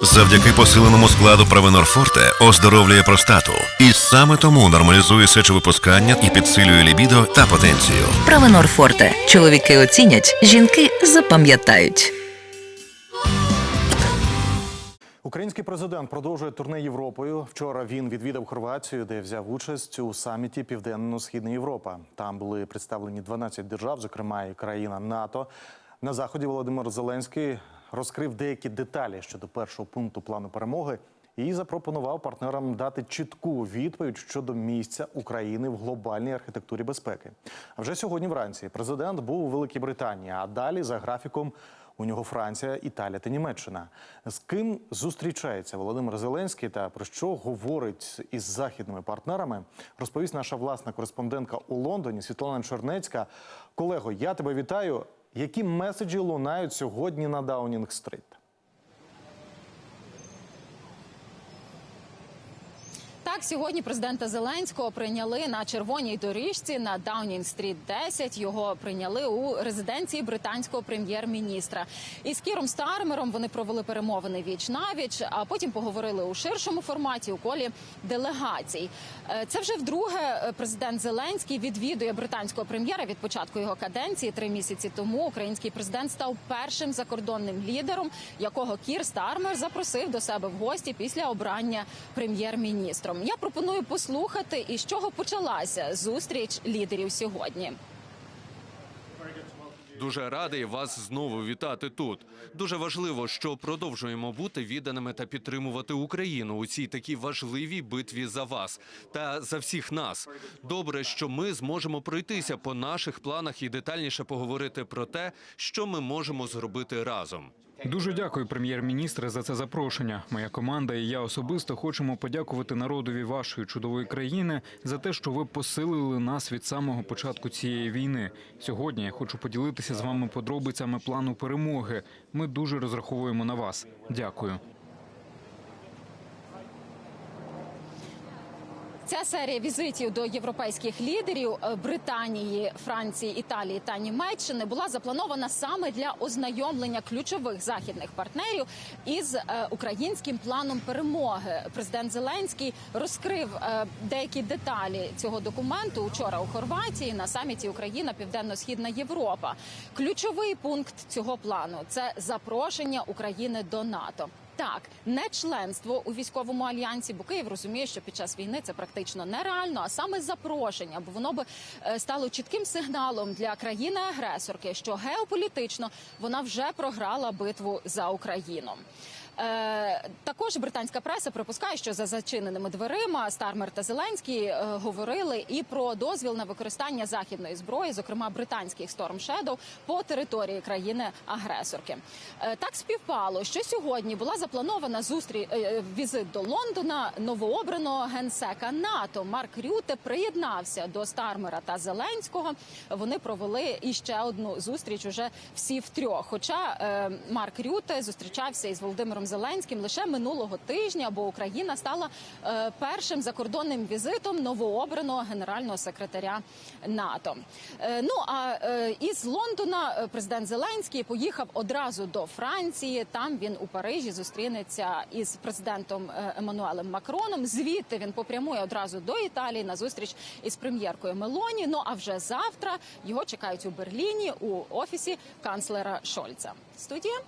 Завдяки посиленому складу Провенор Форте оздоровлює простату. І саме тому нормалізує сечовипускання і підсилює лібідо та потенцію. Правенор Форте. Чоловіки оцінять, жінки запам'ятають. Український президент продовжує турне Європою. Вчора він відвідав Хорватію, де взяв участь у саміті Південно-Східна Європа. Там були представлені 12 держав, зокрема і країна НАТО. На заході Володимир Зеленський розкрив деякі деталі щодо першого пункту плану перемоги і запропонував партнерам дати чітку відповідь щодо місця України в глобальній архітектурі безпеки. А вже сьогодні вранці президент був у Великій Британії, а далі за графіком. У нього Франція, Італія та Німеччина. З ким зустрічається Володимир Зеленський та про що говорить із західними партнерами, розповість наша власна кореспондентка у Лондоні Світлана Чернецька. Колего, я тебе вітаю. Які меседжі лунають сьогодні на Даунінг-стрит? Так, сьогодні президента Зеленського прийняли на червоній доріжці на Даунінг-стріт 10. Його прийняли у резиденції британського прем'єр-міністра. Із Кіром Стармером вони провели перемовини віч навіч, а потім поговорили у ширшому форматі у колі делегацій. Е, Це вже вдруге е, президент Зеленський відвідує британського прем'єра від початку його каденції. Три місяці тому український президент став першим закордонним лідером, якого Кір Стармер запросив до себе в гості після обрання прем'єр-міністром. Я пропоную послухати, із чого почалася зустріч лідерів сьогодні. Дуже радий вас знову вітати тут. Дуже важливо, що продовжуємо бути відданими та підтримувати Україну у цій такій важливій битві за вас та за всіх нас. Добре, що ми зможемо пройтися по наших планах і детальніше поговорити про те, що ми можемо зробити разом. Дуже дякую, прем'єр-міністре, за це запрошення. Моя команда і я особисто хочемо подякувати народові вашої чудової країни за те, що ви посилили нас від самого початку цієї війни. Сьогодні я хочу поділитися з вами подробицями плану перемоги. Ми дуже розраховуємо на вас. Дякую. Ця серія візитів до європейських лідерів е, Британії, Франції, Італії та Німеччини була запланована саме для ознайомлення ключових західних партнерів із е, українським планом перемоги. Президент Зеленський розкрив е, деякі деталі цього документу учора у Хорватії на саміті Україна Південно-Східна Європа. Ключовий пункт цього плану це запрошення України до НАТО. Так, не членство у військовому альянсі, бо Київ розуміє, що під час війни це практично нереально, а саме запрошення, бо воно би е, стало чітким сигналом для країни-агресорки, що геополітично вона вже програла битву за Україну. Е, також британська преса припускає, що за зачиненими дверима Стармер та Зеленський е, говорили і про дозвіл на використання західної зброї, зокрема британських Storm Shadow, по території країни-агресорки. Е, так співпало, що сьогодні була запланована зустріч візит до Лондона новообраного генсека НАТО. Марк Рюте приєднався до Стармера та Зеленського. Вони провели іще одну зустріч уже всі втрьох. Хоча Марк Рюте зустрічався із Володимиром Зеленським лише минулого тижня, бо Україна стала е, першим закордонним візитом новообраного генерального секретаря НАТО. Е, ну а е, із Лондона президент Зеленський поїхав одразу до Франції. Там він у Парижі зустрінеться із президентом Еммануелем Макроном. Звідти він попрямує одразу до Італії на зустріч із прем'єркою Мелоні. Ну а вже завтра його чекають у Берліні у офісі канцлера Шольца. Студія.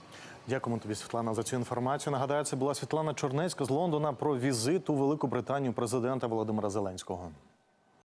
Дякуємо тобі, Світлана, за цю інформацію. Нагадаю, це була Світлана Чорнецька з Лондона про візит у Велику Британію президента Володимира Зеленського.